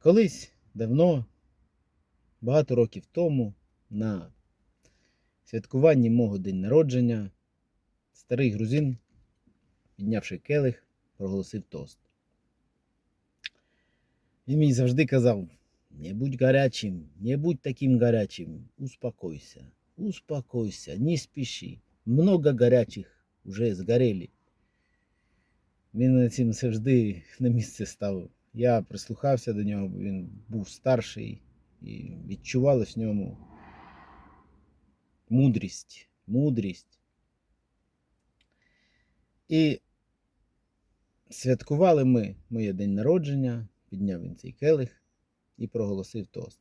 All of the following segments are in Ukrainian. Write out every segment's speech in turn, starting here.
Колись давно, багато років тому, на святкуванні мого день народження, старий грузин, піднявши келих, проголосив тост. Він мені завжди казав: не будь гарячим, не будь таким гарячим, успокойся, успокойся, не спіши. Много гарячих уже згорели. Він цим завжди на місце ставив. Я прислухався до нього, бо він був старший і відчувалось в ньому мудрість, мудрість. І святкували ми моє день народження, підняв він цей келих і проголосив тост.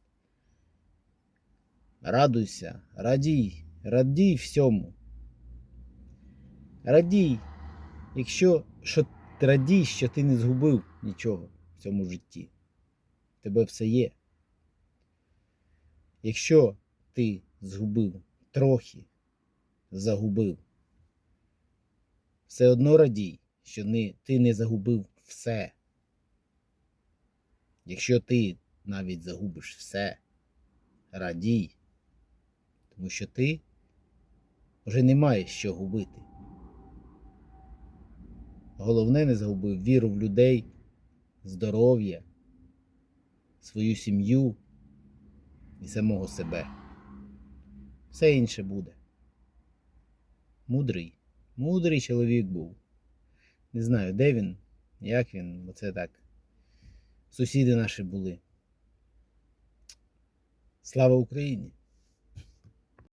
Радуйся, радій, радій всьому. Радій, якщо що радій, що ти не згубив нічого в цьому житті. В тебе все є. Якщо ти згубив трохи, загубив, все одно радій, що не, ти не загубив все. Якщо ти навіть загубиш все, радій, тому що ти вже не маєш що губити. Головне не загубив віру в людей, здоров'я, свою сім'ю і самого себе. Все інше буде. Мудрий, мудрий чоловік був. Не знаю, де він, як він, бо це так. Сусіди наші були. Слава Україні!